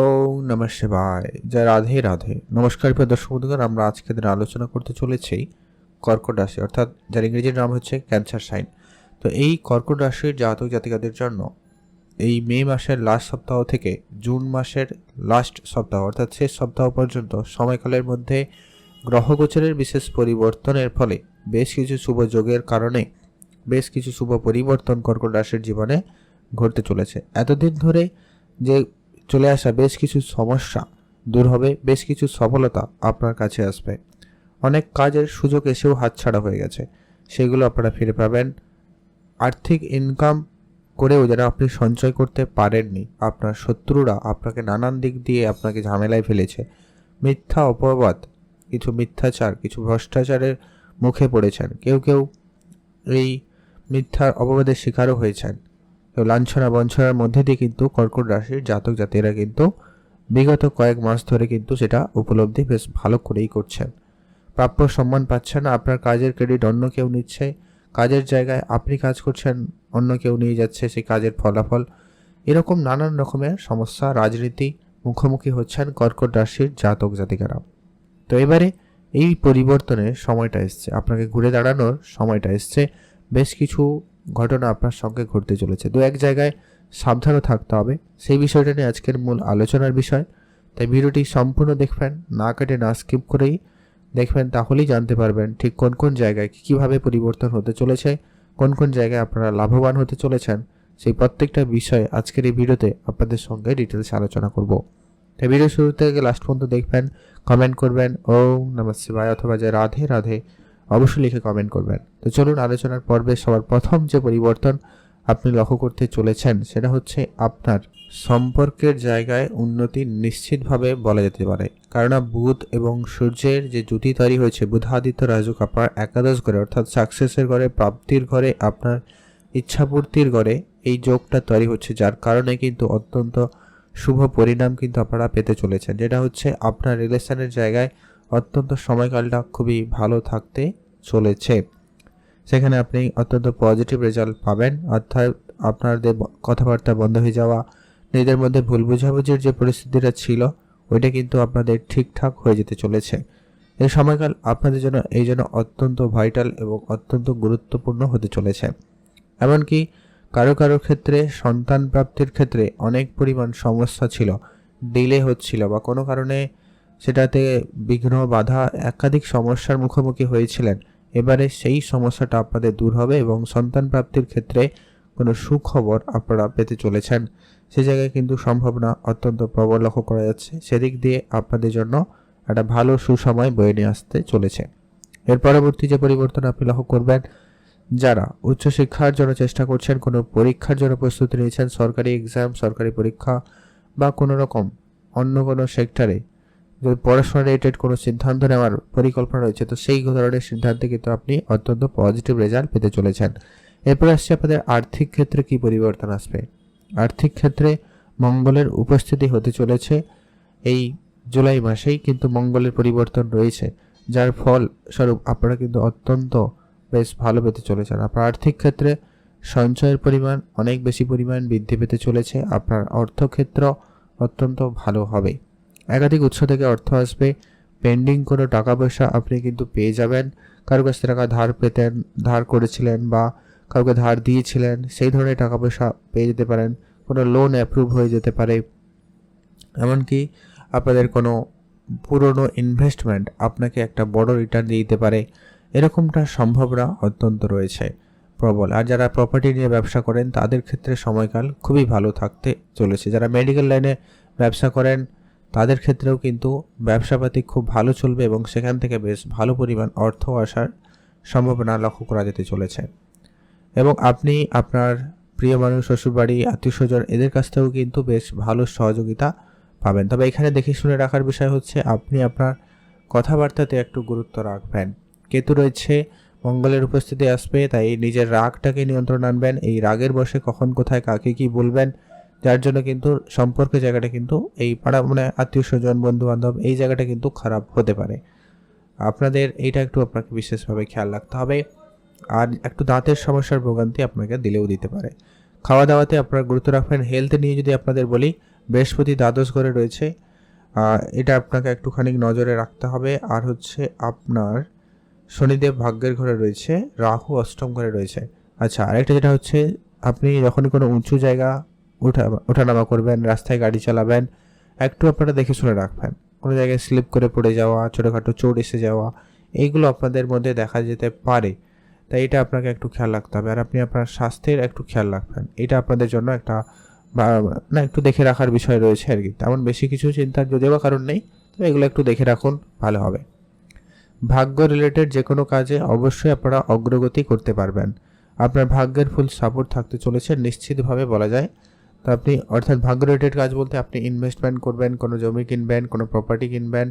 ও নমঃ শিবায়। জয় রাধে রাধে। নমস্কার প্রিয় দর্শক বন্ধুগণ, আমরা আজকে দিন আলোচনা করতে চলেছি কর্কট রাশি, অর্থাৎ যার ইংরেজির নাম হচ্ছে ক্যান্সার সাইন। তো এই কর্কট রাশির জাতক জাতিকাদের জন্য এই মে মাসের লাস্ট সপ্তাহ থেকে জুন মাসের লাস্ট সপ্তাহ, অর্থাৎ শেষ সপ্তাহ পর্যন্ত সময়কালের মধ্যে গ্রহগোচরের বিশেষ পরিবর্তনের ফলে বেশ কিছু শুভ যোগের কারণে বেশ কিছু শুভ পরিবর্তন কর্কট রাশির জীবনে ঘটতে চলেছে। এতদিন ধরে যে চলে আসা বেশ কিছু সমস্যা দূর হবে, বেশ কিছু সফলতা আপনার কাছে আসবে। অনেক কাজের সুযোগ এসেও হাতছাড়া হয়ে গেছে। সেগুলো আপনারা ফিরে পাবেন। আর্থিক ইনকাম করেও যারা আপনি সঞ্চয় করতে পারেননি, আপনার শত্রুরা আপনাকে নানান দিক দিয়ে আপনাকে ঝামেলায় ফেলেছে। মিথ্যা অপবাদ, কিছু মিথ্যাচার, কিছু ভ্রষ্টাচারের মুখে পড়েছেন। কেউ কেউ এই মিথ্যার অপবাদের শিকারও হয়েছেন। কেউ লাঞ্ছনা বঞ্চনার মধ্যে দিয়ে কিন্তু কর্কট রাশির জাতক জাতিরা কিন্তু বিগত কয়েক মাস ধরে কিন্তু সেটা উপলব্ধি বেশ ভালো করেই করছেন। প্রাপ্য সম্মান পাচ্ছেন, আপনার কাজের ক্রেডিট অন্য কেউ নিচ্ছে, কাজের জায়গায় আপনি কাজ করছেন, অন্য কেউ নিয়ে যাচ্ছে, সেই কাজের ফলাফল। এরকম নানান রকমের সমস্যা, রাজনীতি মুখোমুখি হচ্ছেন কর্কট রাশির জাতক জাতিকারা তো এবারে এই পরিবর্তনের সময়টা এসছে। আপনাকে ঘুরে দাঁড়ানোর সময়টা এসছে। বেশ কিছু ঘটনা আপনার সঙ্গে ঘটতে চলেছে। দু এক জায়গায় সাবধানও থাকতে হবে। সেই বিষয়টা নিয়ে আজকের মূল আলোচনার বিষয়। তাই ভিডিওটি সম্পূর্ণ দেখবেন, না কেটে না স্কিপ করেই দেখবেন, তাহলেই জানতে পারবেন ঠিক কোন কোন জায়গায় কী কীভাবে পরিবর্তন হতে চলেছে, কোন কোন জায়গায় আপনারা লাভবান হতে চলেছেন, সেই প্রত্যেকটা বিষয় আজকের এই ভিডিওতে আপনাদের সঙ্গে ডিটেলস আলোচনা করব। তাই ভিডিও শুরু থেকে লাস্ট পর্যন্ত দেখবেন কমেন্ট করবেন ও নমঃ শিবায় অথবা যে রাধে রাধে। অবশ্যই লিখে কমেন্ট করবেন। তো চলুন আলোচনার পর্বে সবার প্রথম যে পরিবর্তন আপনি লক্ষ্য করতে চলেছেন, সেটা হচ্ছে আপনার সম্পর্কের জায়গায় উন্নতি নিশ্চিতভাবে বলা যেতে পারে। কারণ বুধ এবং সূর্যের যে জুতি তৈরি হয়েছে, বুধাদিত্য রাজুক আপনার একাদশ ঘরে, অর্থাৎ সাকসেসের ঘরে, প্রাপ্তির ঘরে, আপনার ইচ্ছাপূর্তির ঘরে এই যোগটা তৈরি হচ্ছে, যার কারণে কিন্তু অত্যন্ত শুভ পরিণাম কিন্তু আপনারা পেতে চলেছেন। যেটা হচ্ছে আপনার রিলেশনের জায়গায় অত্যন্ত সময়কালটা খুবই ভালো থাকতে চলেছে। সেখানে আপনি অত্যন্ত পজিটিভ রেজাল্ট পাবেন। অর্থাৎ আপনাদের কথাবার্তা বন্ধ হয়ে যাওয়া, নিজেদের মধ্যে ভুল বোঝাবুঝির যে পরিস্থিতিটা ছিল, ওইটা কিন্তু আপনাদের ঠিকঠাক হয়ে যেতে চলেছে। এই সময়কাল আপনাদের জন্য, এই জন্য অত্যন্ত ভাইটাল এবং অত্যন্ত গুরুত্বপূর্ণ হতে চলেছে। এমনকি কারও কারও ক্ষেত্রে, সন্তান প্রাপ্তির ক্ষেত্রে অনেক পরিমাণ সমস্যা ছিল ডিলে হচ্ছিল বা কোনো কারণে সেটাতে বিঘ্ন, বাধা, একাধিক সমস্যার মুখোমুখি হয়েছিলেন। এবারে সেই সমস্যাটা আপনাদের দূর হবে এবং সন্তান প্রাপ্তির ক্ষেত্রে কোনো সুখবর আপনারা পেতে চলেছেন। সে জায়গায় কিন্তু সম্ভাবনা অত্যন্ত প্রবল লক্ষ্য করা যাচ্ছে। সেদিক দিয়ে আপনাদের জন্য একটা ভালো সুসময় বয়ে নিয়ে আসতে চলেছে। এর পরবর্তী যে পরিবর্তন আপনি লক্ষ্য করবেন, যারা উচ্চশিক্ষার জন্য চেষ্টা করছেন, কোনো পরীক্ষার জন্য প্রস্তুতি নিয়েছেন, সরকারি এক্সাম সরকারি পরীক্ষা বা কোনো রকম অন্য কোনো সেক্টরে যদি পড়াশোনা রিলেটেড কোনো সিদ্ধান্ত নেওয়ার পরিকল্পনা রয়েছে, তো সেই ধরনের সিদ্ধান্তে কিন্তু আপনি অত্যন্ত পজিটিভ রেজাল্ট পেতে চলেছেন। এরপর আসছে আপনাদের আর্থিক ক্ষেত্রে কি পরিবর্তন আসবে? আর্থিক ক্ষেত্রে মঙ্গলের উপস্থিতি হতে চলেছে। এই জুলাই মাসেই কিন্তু মঙ্গলের পরিবর্তন রয়েছে, যার ফল স্বরূপ আপনারা কিন্তু অত্যন্ত বেশ ভালো পেতে চলেছেন। আপনার আর্থিক ক্ষেত্রে সঞ্চয়ের পরিমাণ অনেক বেশি পরিমাণ বৃদ্ধি পেতে চলেছে। আপনার অর্থক্ষেত্র অত্যন্ত ভালো হবে। একাধিক উৎস থেকে অর্থ আসবে। পেন্ডিং কোনো টাকা পয়সা আপনি কিন্তু পেয়ে যাবেন। কারও কাছ থেকে টাকা ধার পেতেন, ধার করেছিলেন বা কাউকে ধার দিয়েছিলেন, সেই ধরনের টাকা পয়সা পেয়ে যেতে পারেন। কোনো লোন অ্যাপ্রুভ হয়ে যেতে পারে। এমনকি আপনাদের কোনো পুরনো ইনভেস্টমেন্ট আপনাকে একটা বড় রিটার্ন দিয়ে দিতে পারে। এরকমটা সম্ভাবনা অত্যন্ত রয়েছে। প্রবল। আর যারা প্রপার্টি নিয়ে ব্যবসা করেন, তাদের ক্ষেত্রে সময়কাল খুবই ভালো থাকতে চলেছে। যারা মেডিকেল লাইনে ব্যবসা করেন তাদের ক্ষেত্রেও কিন্তু ব্যবসাপাতি খুব ভালো চলবে এবং সেখান থেকে বেশ ভালো পরিমাণ অর্থ আসার সম্ভাবনা লক্ষ্য করা যেতে চলেছে। এবং আপনি, আপনার প্রিয় মানুষ, শ্বশুরবাড়ি আত্মীয় স্বজন এদের কাছ থেকেও কিন্তু বেশ ভালো সহযোগিতা পাবেন। তবে এখানে দেখে শুনে রাখার বিষয় হচ্ছে, আপনি আপনার কথাবার্তাতে একটু গুরুত্ব রাখবেন। কেতু রয়েছে, মঙ্গলের উপস্থিতি আসবে, তাই নিজের রাগটাকে নিয়ন্ত্রণ আনবেন। এই রাগের বসে কখন, কোথায়, কাকে কি বলবেন যার জন্য কিন্তু সম্পর্কের জায়গাটা কিন্তু এই পাড়া মানে আত্মীয় স্বজন বন্ধু বান্ধব এই জায়গাটা কিন্তু খারাপ হতে পারে। আপনাদের এইটা একটু আপনাকে বিশেষভাবে খেয়াল রাখতে হবে। আর একটু দাঁতের সমস্যার ভোগান্তি আপনাকে দিলেও দিতে পারে। খাওয়া দাওয়াতে আপনারা গুরুত্ব রাখবেন। হেলথ নিয়ে যদি আপনাদের বলি, বৃহস্পতি দ্বাদশ ঘরে রয়েছে এটা আপনাকে একটুখানি নজরে রাখতে হবে। আর হচ্ছে আপনার শনিদেব ভাগ্যের ঘরে রয়েছে, রাহু অষ্টম ঘরে রয়েছে। আচ্ছা আরেকটা যেটা হচ্ছে, আপনি যখনই কোনো উঁচু জায়গা উঠা ওঠানামা করবেন, রাস্তায় গাড়ি চালাবেন, একটু আপনারা দেখে শুনে রাখবেন। কোনো জায়গায় স্লিপ করে পড়ে যাওয়া, ছোটোখাটো চোট এসে যাওয়া এইগুলো আপনাদের মধ্যে দেখা যেতে পারে। তাই এটা আপনাকে একটু খেয়াল রাখতে হবে। আর আপনি আপনার স্বাস্থ্যের একটু খেয়াল রাখবেন। এটা আপনাদের জন্য একটা না, একটু দেখে রাখার বিষয় রয়েছে আর কি। তেমন বেশি কিছু চিন্তার যদিও বা কারণ নেই, তবে এগুলো একটু দেখে রাখুন, ভালো হবে। ভাগ্য রিলেটেড যে কোনো কাজে অবশ্যই আপনারা অগ্রগতি করতে পারবেন। আপনার ভাগ্যের ফুল সাপোর্ট থাকতে চলেছে, নিশ্চিতভাবে বলা যায়। তো আপনি, অর্থাৎ ভাগ্য রিলেটেড কাজ বলতে আপনি ইনভেস্টমেন্ট করবেন, কোনো জমি কিনবেন, কোনো প্রপার্টি কিনবেন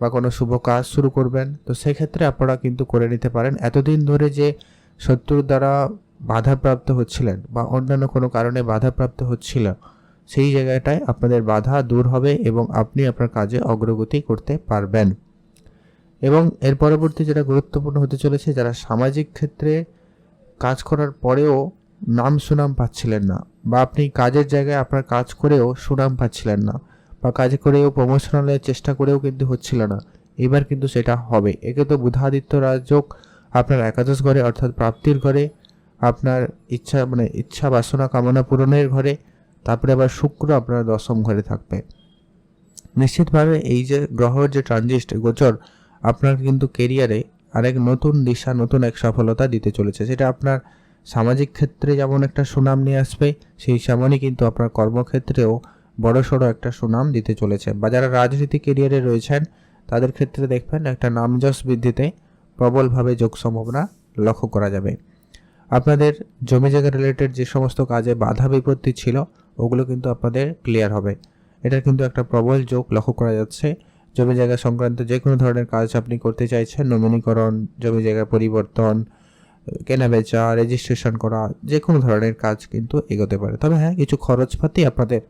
বা কোনো শুভ কাজ শুরু করবেন। তো সেক্ষেত্রে আপনারা কিন্তু করে নিতে পারেন। এতদিন ধরে যে শত্রুর দ্বারা বাধাপ্রাপ্ত হচ্ছিলেন বা অন্যান্য কোনো কারণে বাধাপ্রাপ্ত হচ্ছিল, সেই জায়গাটায় আপনাদের বাধা দূর হবে এবং আপনি আপনার কাজে অগ্রগতি করতে পারবেন। এবং এর পরবর্তী যেটা গুরুত্বপূর্ণ হতে চলেছে, যারা সামাজিক ক্ষেত্রে কাজ করার পরেও নাম সুনাম পাচ্ছিলেন না বা আপনি কাজের জায়গায় আপনার কাজ করেও সুনাম পাচ্ছিলেন না বা কাজ করেও প্রমোশনালের চেষ্টা করেও কিন্তু হচ্ছিল না। এবার কিন্তু সেটা হবে। একে তো বুধাদিত্য রাজযোগ আপনার একাদশ ঘরে অর্থাৎ প্রাপ্তির ঘরে, আপনার ইচ্ছা মানে ইচ্ছা বাসনা কামনা পূরণের ঘরে, তারপরে আবার শুক্র আপনার দশম ঘরে থাকবে। নিশ্চিতভাবে এই যে গ্রহের যে ট্রানজিস্ট গোচর, আপনার কিন্তু কেরিয়ারে আরেক নতুন দিশা, নতুন এক সফলতা দিতে চলেছে। সেটা আপনার সামাজিক ক্ষেত্রে যেমন একটা সুনাম নিয়ে আসবে, সেই তেমনই কিন্তু আপনার কর্মক্ষেত্রেও বড়সড় একটা সুনাম দিতে চলেছে। বা যারা রাজনীতি কেরিয়ারে রয়েছেন, তাদের ক্ষেত্রে দেখবেন একটা নামযশ বৃদ্ধিতে প্রবলভাবে যোগ সম্ভাবনা লক্ষ্য করা যাবে। আপনাদের জমি জায়গা রিলেটেড যে সমস্ত কাজে বাধা বিপত্তি ছিল, ওগুলো কিন্তু আপনাদের ক্লিয়ার হবে। এটার কিন্তু একটা প্রবল যোগ লক্ষ্য করা যাচ্ছে। জমি জায়গা সংক্রান্ত যে কোনো ধরনের কাজ আপনি করতে চাইছেন নমিনীকরণ জমি জায়গা পরিবর্তন কেনা বেচা রেজিস্ট্রেশন করা যে কোনো ধরনের কাজ কিন্তু এগোতে পারে। তবে হ্যাঁ কিছু খরচপাতি আপনাদের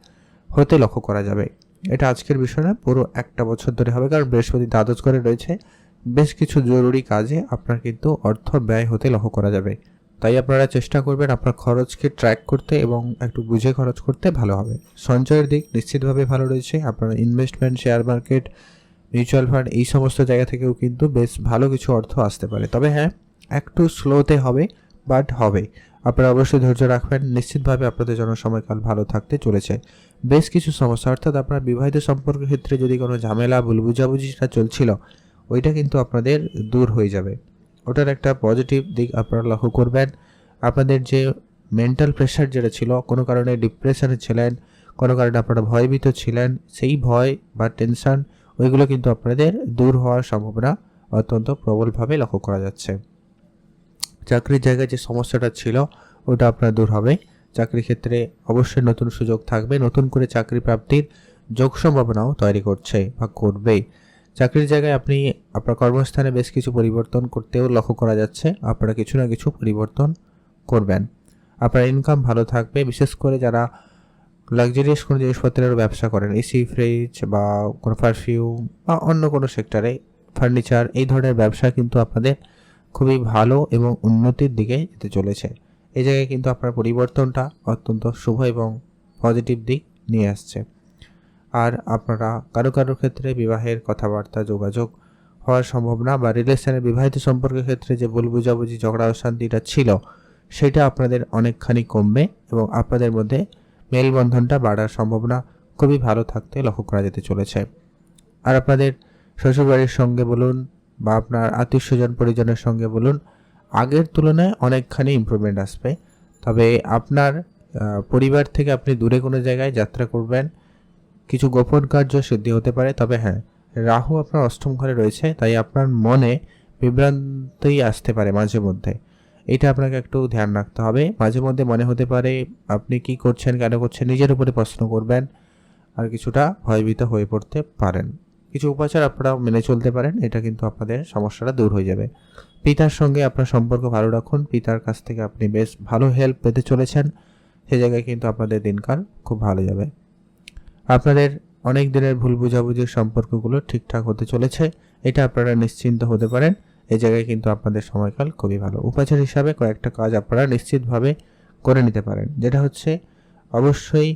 হতে লক্ষ্য করা যাবে। এটা আজকের বিষয় না, পুরো একটা বছর ধরে হবে, কারণ বৃহস্পতি দ্বাদশ করে রয়েছে। বেশ কিছু জরুরি কাজে আপনার কিন্তু অর্থ ব্যয় হতে লক্ষ্য করা যাবে। তাই আপনারা চেষ্টা করবেন আপনার খরচকে ট্র্যাক করতে এবং একটু বুঝে খরচ করতে ভালো হবে। সঞ্চয়ের দিক নিশ্চিতভাবে ভালো রয়েছে। আপনার investment share market mutual fund এই সমস্ত জায়গা থেকেও কিন্তু বেশ ভালো কিছু অর্থ আসতে পারে। তবে হ্যাঁ একটু স্লোতে হবে বাট হবে। আপনারা অবশ্যই ধৈর্য রাখবেন। নিশ্চিতভাবে আপনাদের জন্য সময়কাল ভালো থাকতে চলেছে। বেশ কিছু সমস্যা, অর্থাৎ আপনার বিবাহিত সম্পর্কের ক্ষেত্রে যদি কোনো ঝামেলা, ভুল বুঝাবুঝিটা চলছিল, ওইটা কিন্তু আপনাদের দূর হয়ে যাবে। ওটার একটা পজিটিভ দিক আপনারা লক্ষ্য করবেন। আপনাদের যে মেন্টাল প্রেশার যেটা ছিল, কোনো কারণে ডিপ্রেশনে ছিলেন, কোনো কারণে আপনারা ভয়ভীত ছিলেন, সেই ভয় বা টেনশন ওইগুলো কিন্তু আপনাদের দূর হওয়ার সম্ভাবনা অত্যন্ত প্রবলভাবে লক্ষ্য করা যাচ্ছে। চাকরির জায়গায় যে সমস্যাটা ছিল, ওটা আপনার দূর হবে। চাকরির ক্ষেত্রে অবশ্যই নতুন সুযোগ থাকবে। নতুন করে চাকরি প্রাপ্তির যোগ সম্ভাবনাও তৈরি করছে বা করবেই। চাকরির জায়গায় আপনি আপনার কর্মস্থানে বেশ কিছু পরিবর্তন করতেও লক্ষ্য করা যাচ্ছে। আপনারা কিছু না কিছু পরিবর্তন করবেন। আপনার ইনকাম ভালো থাকবে। বিশেষ করে যারা লাক্সারিয়াস কোনো জিনিসপত্রের ব্যবসা করেন, এসি ফ্রিজ বা কোনো পারফিউম বা অন্য কোনো সেক্টরে ফার্নিচার এই ধরনের ব্যবসা কিন্তু আপনাদের খুবই ভালো এবং উন্নতির দিকে যেতে চলেছে। এই জায়গায় কিন্তু আপনার পরিবর্তনটা অত্যন্ত শুভ এবং পজিটিভ দিক নিয়ে আসছে। আর আপনারা কারও কারোর ক্ষেত্রে বিবাহের কথাবার্তা, যোগাযোগ হওয়ার সম্ভাবনা বা রিলেশনের বিবাহিত সম্পর্কের ক্ষেত্রে যে ভুল বুঝাবুঝি, ঝগড়া, অশান্তিটা ছিল, সেটা আপনাদের অনেকখানি কমবে এবং আপনাদের মধ্যে মেলবন্ধনটা বাড়ার সম্ভাবনা খুবই ভালো থাকতে লক্ষ্য করা যেতে চলেছে। আর আপনাদের শ্বশুরবাড়ির সঙ্গে বলুন বা আপনার আত্মীয় স্বজন পরিজনের সঙ্গে বলুন, আগের তুলনায় অনেকখানি ইমপ্রুভমেন্ট আসবে। তবে আপনার পরিবার থেকে আপনি দূরে কোনো জায়গায় যাত্রা করবেন, কিছু গোপন কার্য সিদ্ধি হতে পারে। তবে হ্যাঁ রাহু আপনার অষ্টম ঘরে রয়েছে, তাই আপনার মনে বিভ্রান্তি আসতে পারে মাঝে মধ্যে। এটা আপনাকে একটু ধ্যান রাখতে হবে। মাঝে মধ্যে মনে হতে পারে আপনি কি করছেন, কেন করছেন, নিজের উপরে প্রশ্ন করবেন, আর কিছুটা ভয়ভীত হয়ে পড়তে পারেন। কিছু উপাচার আপনারা মেনে চলতে পারেন, এটা কিন্তু আপনাদের সমস্যাটা দূর হয়ে যাবে। পিতার সঙ্গে আপনার সম্পর্ক ভালো রাখুন, পিতার কাছ থেকে আপনি বেশ ভালো হেল্প পেতে চলেছেন, সে জায়গায় কিন্তু আপনাদের দিনকাল খুব ভালো যাবে। আপনাদের অনেক দিনের ভুল বুঝাবুঝির সম্পর্কগুলো ঠিকঠাক হতে চলেছে, এটা আপনারা নিশ্চিন্ত হতে পারেন এই জায়গায় কিন্তু আপনাদের সময়কাল খুবই ভালো। উপাচার হিসাবে কয়েকটা কাজ আপনারা নিশ্চিতভাবে করে নিতে পারেন, যেটা হচ্ছে অবশ্যই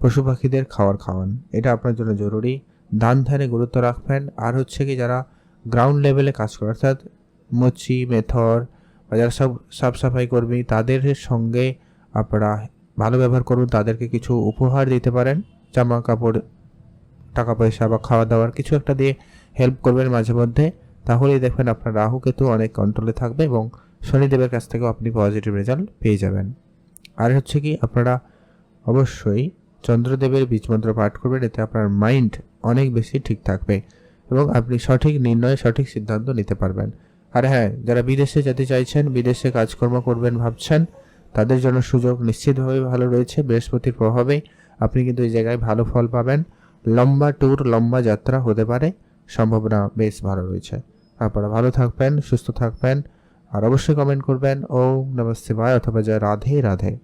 পশু পাখিদের খাওয়ার খাওয়ান, এটা আপনার জন্য জরুরি। দান ধ্যানে গুরুত্ব রাখবেন। আর হচ্ছে কি যারা গ্রাউন্ড লেভেলে কাজ করে, অর্থাৎ মচ্ছি, মেথর বা যারা সব সাফ সাফাই কর্মী, তাদের সঙ্গে আপনারা ভালো ব্যবহার করুন, তাদেরকে কিছু উপহার দিতে পারেন। জামা কাপড় টাকা পয়সা বা খাওয়া দাওয়ার কিছু একটা দিয়ে হেল্প করবেন মাঝে মধ্যে। তাহলেই দেখবেন আপনার রাহু কেতু অনেক কন্ট্রোলে থাকবে এবং শনিদেবের কাছ থেকেও আপনি পজিটিভ রেজাল্ট পেয়ে যাবেন। আর হচ্ছে কি আপনারা অবশ্যই চন্দ্রদেবের বীজমন্ত্র পাঠ করবেন, এতে আপনার মাইন্ড অনেক বেশি ঠিক থাকবে এবং আপনি সঠিক নির্ণয় সঠিক সিদ্ধান্ত নিতে পারবেন। আর হ্যাঁ যারা বিদেশে যেতে চাইছেন, বিদেশে কাজকর্ম করবেন ভাবছেন, তাদের জন্য সুযোগ নিশ্চিতভাবে ভালো রয়েছে, বৃহস্পতির প্রভাবে আপনি কিন্তু এই জায়গায় ভালো ফল পাবেন। লম্বা ট্যুর, লম্বা যাত্রা হতে পারে, সম্ভাবনা বেশ ভালো রয়েছে। আপনারা ভালো থাকবেন, সুস্থ থাকবেন, আর অবশ্যই কমেন্ট করবেন ও নমস্তে ভাই অথবা জয় রাধে রাধে।